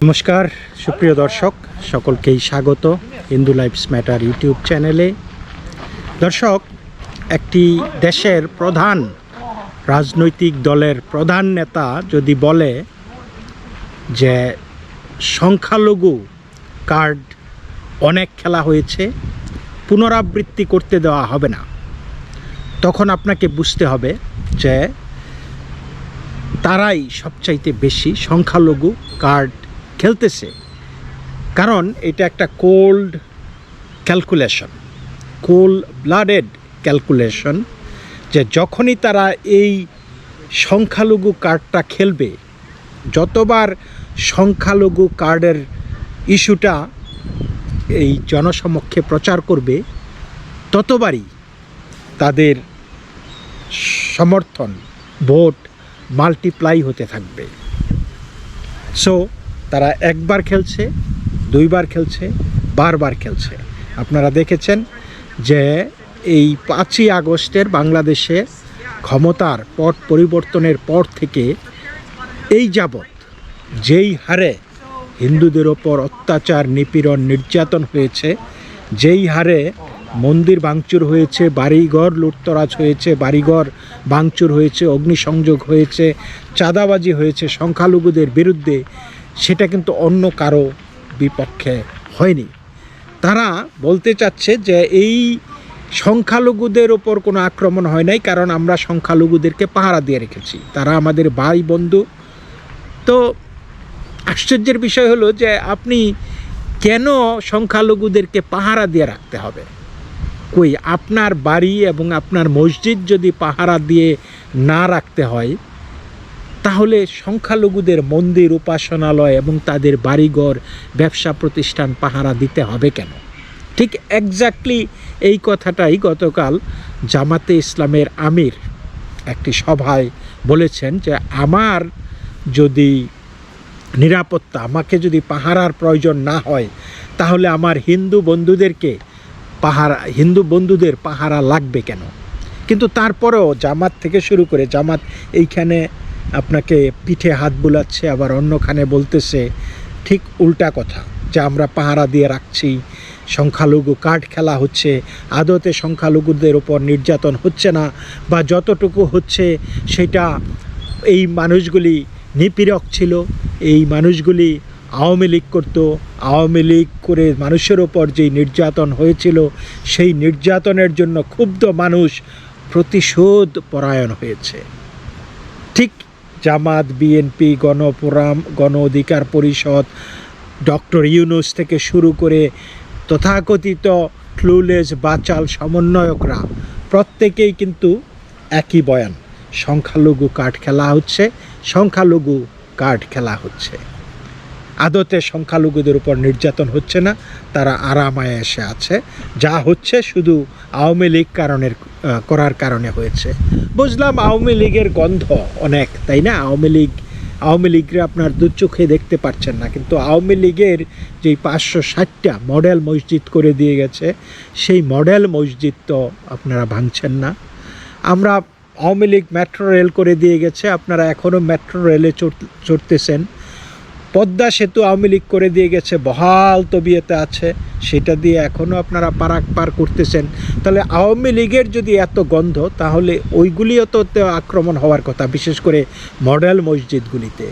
নমস্কার, সুপ্রিয় দর্শক, সকলকেই স্বাগত হিন্দু লাইফস ম্যাটার ইউটিউব চ্যানেলে। দর্শক, একটি দেশের প্রধান রাজনৈতিক দলের প্রধান নেতা যদি বলে যে সংখ্যালঘু কার্ড অনেক খেলা হয়েছে, পুনরাবৃত্তি করতে দেওয়া হবে না, তখন আপনাকে বুঝতে হবে যে তারাই সবচাইতে বেশি সংখ্যালঘু কার্ড খেলতেছে। কারণ এটা একটা cold calculation, cold blooded calculation যে যখনই তারা এই সংখ্যালঘু কার্ডটা খেলবে, যতবার সংখ্যালঘু কার্ডের ইস্যুটা এই জনসমক্ষে প্রচার করবে, ততবারই তাদের সমর্থন, ভোট মাল্টিপ্লাই হতে থাকবে। সো তারা একবার খেলছে, দুইবার খেলছে, বারবার খেলছে। আপনারা দেখেছেন যে এই পাঁচই আগস্টের বাংলাদেশে ক্ষমতার পট পরিবর্তনের পর থেকে এই যাবৎ যেই হারে হিন্দুদের ওপর অত্যাচার, নিপীড়ন, নির্যাতন হয়েছে, যেই হারে মন্দির ভাঙচুর হয়েছে, বাড়িঘর লুটতরাজ হয়েছে, বাড়িঘর ভাঙচুর হয়েছে, অগ্নিসংযোগ হয়েছে, চাঁদাবাজি হয়েছে, সংখ্যালঘুদের বিরুদ্ধে। সেটা কিন্তু অন্য কারও বিপক্ষে হয়নি। তারা বলতে চাচ্ছে যে এই সংখ্যালঘুদের ওপর কোনো আক্রমণ হয় নাই, কারণ আমরা সংখ্যালঘুদেরকে পাহারা দিয়ে রেখেছি। তারা আমাদের ভাই, বন্ধু। তো আশ্চর্যের বিষয় হলো যে আপনি কেন সংখ্যালঘুদেরকে পাহারা দিয়ে রাখতে হবে? কই আপনার বাড়ি এবং আপনার মসজিদ যদি পাহারা দিয়ে না রাখতে হয়, তাহলে সংখ্যালঘুদের মন্দির, উপাসনালয় এবং তাদের বাড়িঘর, ব্যবসা প্রতিষ্ঠান পাহারা দিতে হবে কেন? ঠিক একজাক্টলি এই কথাটাই গতকাল জামাতে ইসলামের আমির একটি সভায় বলেছেন যে আমার যদি নিরাপত্তা, আমাকে যদি পাহারার প্রয়োজন না হয়, তাহলে আমার হিন্দু বন্ধুদেরকে পাহারা, হিন্দু বন্ধুদের পাহারা লাগবে কেন? কিন্তু তারপরেও জামাত থেকে শুরু করে জামাত এইখানে আপনাকে পিঠে হাত বুলাচ্ছে, আবার অন্যখানে বলতেছে, ঠিক উল্টা কথা, যে আমরা পাহারা দিয়ে রাখছি, সংখ্যালঘু কার্ড খেলা হচ্ছে, আদতে সংখ্যালঘুদের ওপর নির্যাতন হচ্ছে না, বা যতটুকু হচ্ছে সেটা এই মানুষগুলি নিপীড়ক ছিল, এই মানুষগুলি আওয়ামী লীগ করতো, আওয়ামী লীগ করে মানুষের ওপর যেই নির্যাতন হয়েছিল, সেই নির্যাতনের জন্য ক্ষুব্ধ মানুষ প্রতিশোধ পরায়ণ হয়েছে। ঠিক জামাত বিএনপি গণপুরাম গণ অধিকার পরিষদ, ডক্টর ইউনুস থেকে শুরু করে তথাকথিত ক্লুলেস বাচাল সমন্বয়করা, প্রত্যেকেই কিন্তু একই বয়ান, সংখ্যালঘু কার্ড খেলা হচ্ছে, সংখ্যালঘু কার্ড খেলা হচ্ছে। আদতে সংখ্যালঘুদের উপর নির্যাতন হচ্ছে না, তারা আরামায় এসে আছে। যা হচ্ছে শুধু আওয়ামী লীগ কারণের করার কারণে হয়েছে। বুঝলাম আওয়ামী লীগের গন্ধ অনেক, তাই না? আওয়ামী লীগ, আওয়ামী লীগরে আপনার দু চোখে দেখতে পাচ্ছেন না, কিন্তু আওয়ামী লীগের যেই পাঁচশো ষাটটা মডেল মসজিদ করে দিয়ে গেছে, সেই মডেল মসজিদ তো আপনারা ভাঙছেন না। আমরা আওয়ামী লীগ মেট্রো রেল করে দিয়ে গেছে, আপনারা এখনও মেট্রো রেলে চড়- চড়তেছেন। পদ্মা সেতু আওয়ামী লীগ করে দিয়ে গেছে, বহাল তবিয়েতে আছে, সেটা দিয়ে এখনও আপনারা পারাক পার করতেছেন। তাহলে আওয়ামী লীগের যদি এত গন্ধ, তাহলে ওইগুলিও তো আক্রমণ হওয়ার কথা, বিশেষ করে মডেল মসজিদগুলিতে।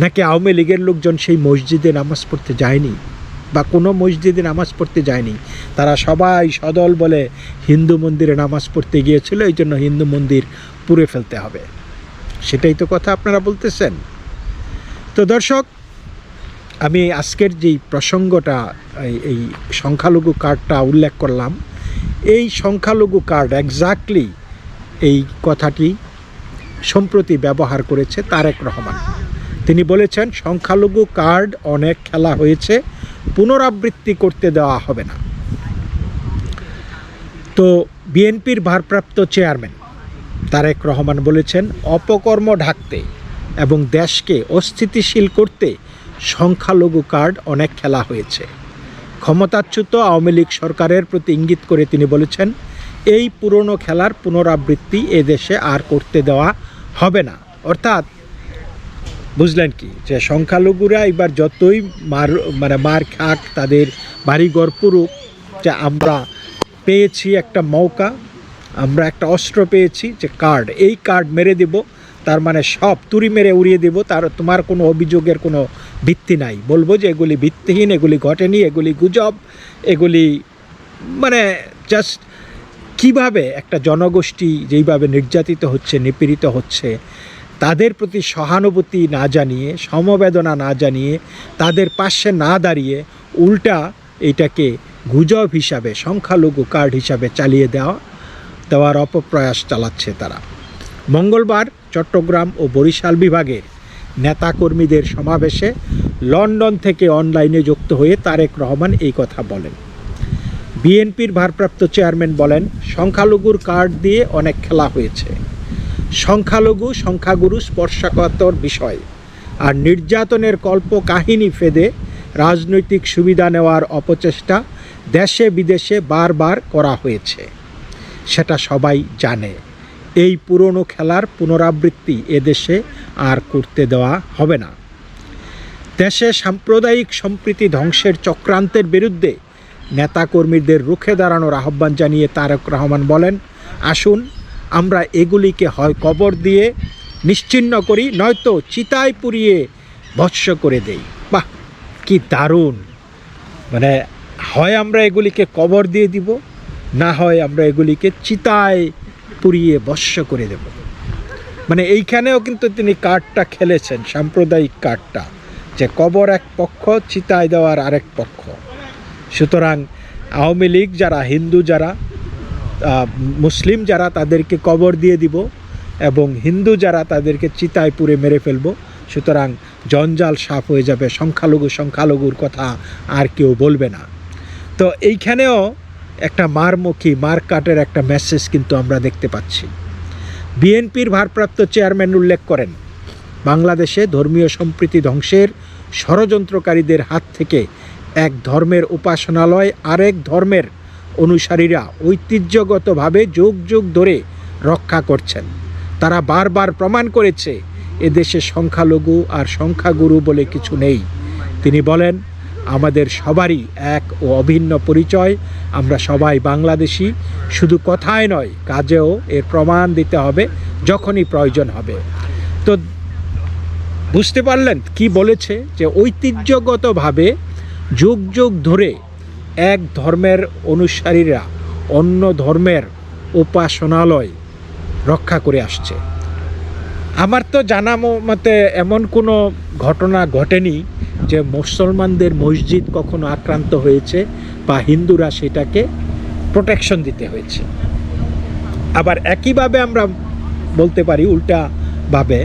নাকি আওয়ামী লীগের লোকজন সেই মসজিদে নামাজ পড়তে যায়নি? বা কোনো মসজিদে নামাজ পড়তে যায়নি? তারা সবাই সদল বলে হিন্দু মন্দিরে নামাজ পড়তে গিয়েছিল এই জন্য হিন্দু মন্দির পুড়ে ফেলতে হবে। সেটাই তো কথা আপনারা বলতেছেন। তো দর্শক, আমি আজকের যেই প্রসঙ্গটা, এই- সংখ্যালঘু কার্ডটা উল্লেখ করলাম, এই সংখ্যালঘু কার্ড এক্স্যাক্টলি এই কথাটি সম্প্রতি ব্যবহার করেছে তারেক রহমান। তিনি বলেছেন, সংখ্যালঘু কার্ড অনেক খেলা হয়েছে, পুনরাবৃত্তি করতে দেওয়া হবে না। তো বিএনপির ভারপ্রাপ্ত চেয়ারম্যান তারেক রহমান বলেছেন, অপকর্ম ঢাকতে এবং দেশকে অস্থিতিশীল করতে সংখ্যালঘু কার্ড অনেক খেলা হয়েছে। ক্ষমতাচ্যুত আওয়ামী লীগ সরকারের প্রতি ইঙ্গিত করে তিনি বলেছেন, এই পুরনো খেলার পুনরাবৃত্তি এদেশে আর করতে দেওয়া হবে না। অর্থাৎ বুঝলেন কি, যে সংখ্যালঘুরা এবার যতই মার মানে মার খাক, তাদের বাড়িঘর পুরুক, যে আমরা পেয়েছি একটা মৌকা, আমরা একটা অস্ত্র পেয়েছি, যে কার্ড, এই কার্ড মেরে দেব তার মানে সব তুড়ি মেরে উড়িয়ে দেব, তার তোমার কোনো অভিযোগের কোনো ভিত্তি নাই। বলব যে এগুলি ভিত্তিহীন, এগুলি ঘটেনি, এগুলি গুজব, এগুলি মানে জাস্ট কীভাবে একটা জনগোষ্ঠী যেইভাবে নির্যাতিত হচ্ছে, নিপীড়িত হচ্ছে, তাদের প্রতি সহানুভূতি না জানিয়ে, সমবেদনা না জানিয়ে, তাদের পাশে না দাঁড়িয়ে উল্টা এটাকে গুজব হিসাবে, সংখ্যালঘু কার্ড হিসাবে চালিয়ে দেওয়া, দেওয়ার অপপ্রয়াস চালাচ্ছে তারা। মঙ্গলবার চট্টগ্রাম ও বরিশাল বিভাগের নেতাকর্মীদের সমাবেশে লন্ডন থেকে অনলাইনে যুক্ত হয়ে তারেক রহমান এই কথা বলেন। বিএনপির ভারপ্রাপ্ত চেয়ারম্যান বলেন, সংখ্যালঘুর কার্ড দিয়ে অনেক খেলা হয়েছে। সংখ্যালঘু, সংখ্যাগুরু স্পর্শকাতর বিষয়। আর নির্যাতনের কল্প কাহিনী ফেদে রাজনৈতিক সুবিধা নেওয়ার অপচেষ্টা দেশে বিদেশে বারবার করা হয়েছে। সেটা সবাই জানে। এই পুরনো খেলার পুনরাবৃত্তি এদেশে আর করতে দেওয়া হবে না। দেশে সাম্প্রদায়িক সম্প্রীতি ধ্বংসের চক্রান্তের বিরুদ্ধে নেতাকর্মীদের রুখে দাঁড়ানোর আহ্বান জানিয়ে তারেক রহমান বলেন, আসুন, আমরা এগুলিকে হয় কবর দিয়ে নিশ্চিহ্ন করি, নয়তো চিতায় পুড়িয়ে ভৎস করে দেই। বাহ, কি দারুণ! মানে হয় আমরা এগুলিকে কবর দিয়ে দিব, না হয় আমরা এগুলিকে চিতায় পুড়িয়ে বর্ষ করে দেব। মানে এইখানেও কিন্তু তিনি কার্ডটা খেলেছেন, সাম্প্রদায়িক কার্ডটা যে কবর এক পক্ষ চিতায় দেওয়ার আরেক পক্ষ। সুতরাং আওয়ামী লীগ যারা, হিন্দু যারা মুসলিম যারা, তাদেরকে কবর দিয়ে দিব এবং হিন্দু যারা, তাদেরকে চিতায় পুড়ে মেরে ফেলব। সুতরাং জঞ্জাল সাফ হয়ে যাবে, সংখ্যালঘু, সংখ্যালঘুর কথা আর কেউ বলবে না। তো এইখানেও একটা মারমুখী মারকাটের একটা মেসেজ কিন্তু আমরা দেখতে পাচ্ছি। বিএনপির ভারপ্রাপ্ত চেয়ারম্যান উল্লেখ করেন, বাংলাদেশে ধর্মীয় সম্প্রীতি ধ্বংসের ষড়যন্ত্রকারীদের হাত থেকে এক ধর্মের উপাসনালয়, আরেক ধর্মের অনুসারীরা ঐতিহ্যগতভাবে যুগ যুগ ধরে রক্ষা করছেন। তারা বারবার প্রমাণ করেছে, এদেশে সংখ্যালঘু আর সংখ্যাগুরু বলে কিছু নেই। তিনি বলেন আমাদের সবারই এক ও অভিন্ন পরিচয়। আমরা সবাই বাংলাদেশি। শুধু কথায় নয়, কাজেও এর প্রমাণ দিতে হবে যখনই প্রয়োজন হবে। তো বুঝতে পারলেন কি বলেছে? যে ঐতিহ্যগতভাবে যুগ যুগ ধরে এক ধর্মের অনুসারীরা অন্য ধর্মের উপাসনালয় রক্ষা করে আসছে। আমার তো জানা মতে এমন কোনো ঘটনা ঘটেনি যে মুসলমানদের মসজিদ কখনো আক্রান্ত হয়েছে বা হিন্দুরা সেটাকে প্রোটেকশন দিতে হয়েছে। আবার একইভাবে আমরা বলতে পারি উল্টাভাবে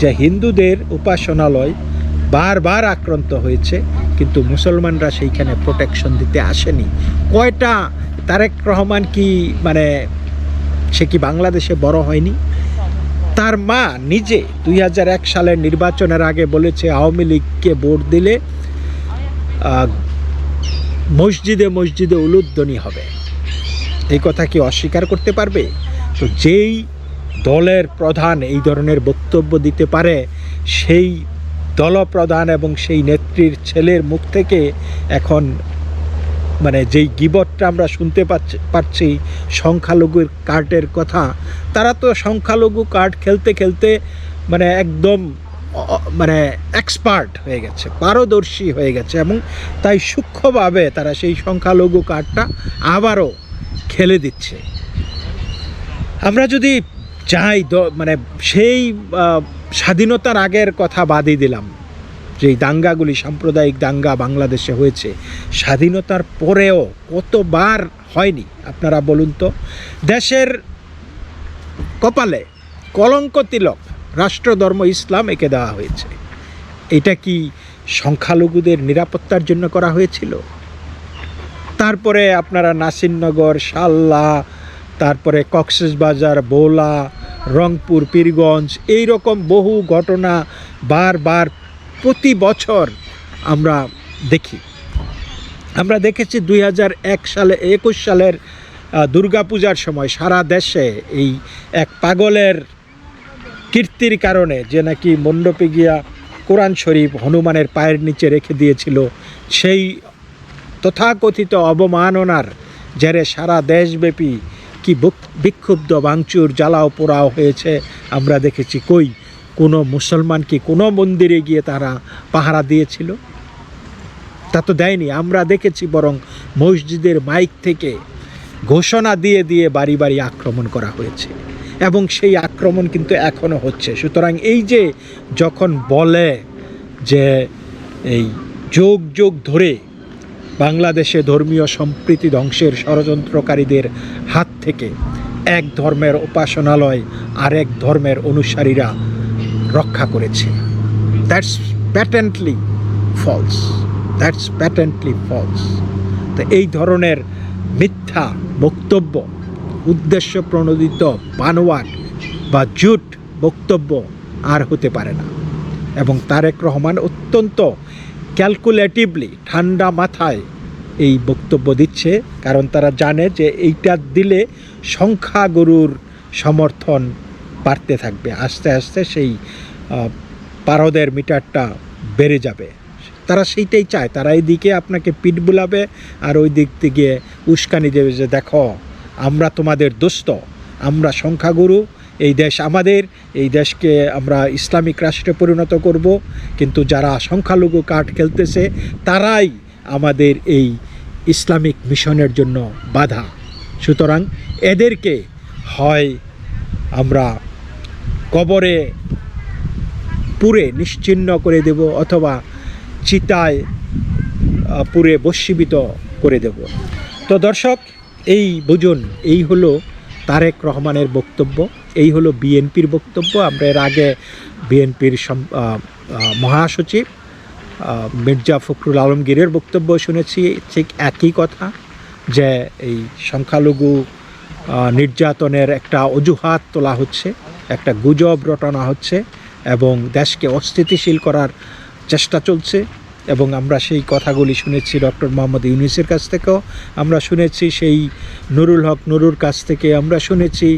যে হিন্দুদের উপাসনালয় বারবার আক্রান্ত হয়েছে, কিন্তু মুসলমানরা সেইখানে প্রোটেকশন দিতে আসেনি। কয়টা তারেক রহমান কি মানে সে কি বাংলাদেশে বড় হয়নি? তার মা নিজে দুই হাজার এক সালের নির্বাচনের আগে বলেছে, আওয়ামী লীগকে ভোট দিলে মসজিদে মসজিদে উলুধ্বনি হবে। এই কথা কি অস্বীকার করতে পারবে? তো যেই দলের প্রধান এই ধরনের বক্তব্য দিতে পারে, সেই দলপ্রধান এবং সেই নেত্রীর ছেলের মুখ থেকে এখন মানে যেই গিবটটা আমরা শুনতে পাচ্ছি পাচ্ছি, সংখ্যালঘুর কার্ডের কথা, তারা তো সংখ্যালঘু কার্ড খেলতে খেলতে মানে একদম মানে এক্সপার্ট হয়ে গেছে, পারদর্শী হয়ে গেছে এবং তাই সূক্ষ্মভাবে তারা সেই সংখ্যালঘু কার্ডটা আবারও খেলে দিচ্ছে। আমরা যদি যাই মানে সেই স্বাধীনতার আগের কথা বাদই দিলাম। যেই দাঙ্গাগুলি সাম্প্রদায়িক দাঙ্গা বাংলাদেশে হয়েছে, স্বাধীনতার পরেও কতবার হয়নি? আপনারা বলুন তো। দেশের কপালে কলঙ্ক তিলক রাষ্ট্রধর্ম ইসলাম এঁকে দেওয়া হয়েছে। এটা কি সংখ্যালঘুদের নিরাপত্তার জন্য করা হয়েছিল? তারপরে আপনারা নাসিরনগর শাল্লা তারপরে কক্সবাজার, বোলা, রংপুর, পীরগঞ্জ এই রকম বহু ঘটনা বারবার প্রতি বছর আমরা দেখি। আমরা দেখেছি দুই সালে, একুশ সালের দুর্গাপূজার সময় সারা দেশে এই এক পাগলের কীর্তির কারণে যে নাকি মণ্ডপে গিয়া কোরআন শরীফ হনুমানের পায়ের নিচে রেখে দিয়েছিল, সেই তথাকথিত অবমাননার জেরে সারা দেশব্যাপী কি বিক্ষুব্ধ ভাঙচুর, জ্বালাও পোড়াও হয়েছে, আমরা দেখেছি কই? কোনো মুসলমান কি কোনো মন্দিরে গিয়ে তারা পাহারা দিয়েছিল? তা তো দেয়নি। আমরা দেখেছি বরং মসজিদের মাইক থেকে ঘোষণা দিয়ে দিয়ে বাড়ি বাড়ি আক্রমণ করা হয়েছে এবং সেই আক্রমণ কিন্তু এখনও হচ্ছে। সুতরাং এই যে যখন বলে যে এই যোগ যোগ ধরে বাংলাদেশে ধর্মীয় সম্প্রীতি ধ্বংসের ষড়যন্ত্রকারীদের হাত থেকে এক ধর্মের উপাসনালয় আরেক ধর্মের অনুসারীরা রক্ষা করেছে। That's patently false that's patently false তো এই ধরনের মিথ্যা বক্তব্য, উদ্দেশ্য প্রণোদিত বানোয়াট বা জুট বক্তব্য আর হতে পারে না। এবং তারেক রহমান অত্যন্ত ক্যালকুলেটিভলি ঠান্ডা মাথায় এই বক্তব্য দিচ্ছে, কারণ তারা জানে যে এইটা দিলে সংখ্যাগুরুর সমর্থন বাড়তে থাকবে। আস্তে আস্তে সেই পারদের মিটারটা বেড়ে যাবে। তারা সেইটাই চায়। তারা এইদিকে আপনাকে পিঠ বুলাবে আর ওই দিক থেকে উস্কানি দেবে যে, দেখো, আমরা তোমাদের দোস্ত। আমরা সংখ্যাগুরু। এই দেশ আমাদের। এই দেশকে আমরা ইসলামিক রাষ্ট্রে পরিণত করব। কিন্তু যারা সংখ্যালঘু কার্ড খেলতেছে, তারাই আমাদের এই ইসলামিক মিশনের জন্য বাধা। সুতরাং এদেরকে হয় আমরা কবরে পুরে নিশ্চিহ্ন করে দেব অথবা চিতায় পুরে বস্মীভূত করে দেব। তো দর্শক, এই বুঝুন এই হলো তারেক রহমানের বক্তব্য, এই হলো বিএনপির বক্তব্য। আমরা এর আগে বিএনপির মহাসচিব মির্জা ফখরুল আলমগীরের বক্তব্য শুনেছি। ঠিক একই কথা যে এই সংখ্যালঘু নির্যাতনের একটা অজুহাত তোলা হচ্ছে। একটা গুজব রটানো হচ্ছে এবং দেশকে অস্থিতিশীল করার চেষ্টা চলছে এবং আমরা সেই কথাগুলি শুনেছি ডক্টর মোহাম্মদ ইউনিসের কাছ থেকেও। আমরা শুনেছি সেই নুরুল হক নুরুর কাছ থেকে। আমরা শুনেছি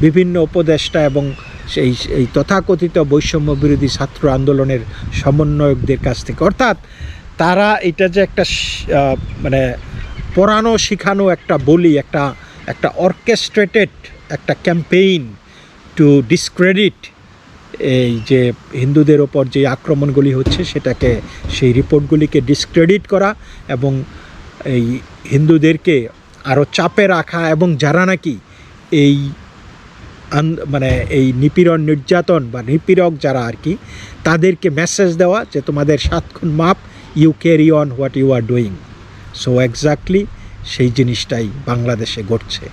বিভিন্ন উপদেষ্টা এবং সেই এই তথাকথিত বৈষম্য বিরোধী ছাত্র আন্দোলনের সমন্বয়কদের কাছ থেকে। অর্থাৎ তারা এটা যে একটা মানে পড়ানো, শেখানো একটা বলি, একটা একটা অর্কেস্ট্রেটেড একটা ক্যাম্পেইন টু ডিসক্রেডিট এই যে হিন্দুদের ওপর যে আক্রমণগুলি হচ্ছে, সেটাকে সেই রিপোর্টগুলিকে ডিসক্রেডিট করা এবং এই হিন্দুদেরকে আরও চাপে রাখা এবং যারা নাকি এই মানে এই নিপীড়ন নির্যাতন বা নিপীড়ক যারা আর কি, তাদেরকে মেসেজ দেওয়া যে তোমাদের সাতক্ষণ মাপ you carry on what you are doing so exactly সেই জিনিসটাই বাংলাদেশে ঘটছে।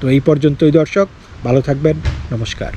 তো এই পর্যন্তই দর্শক। ভালো থাকবেন নমস্কার।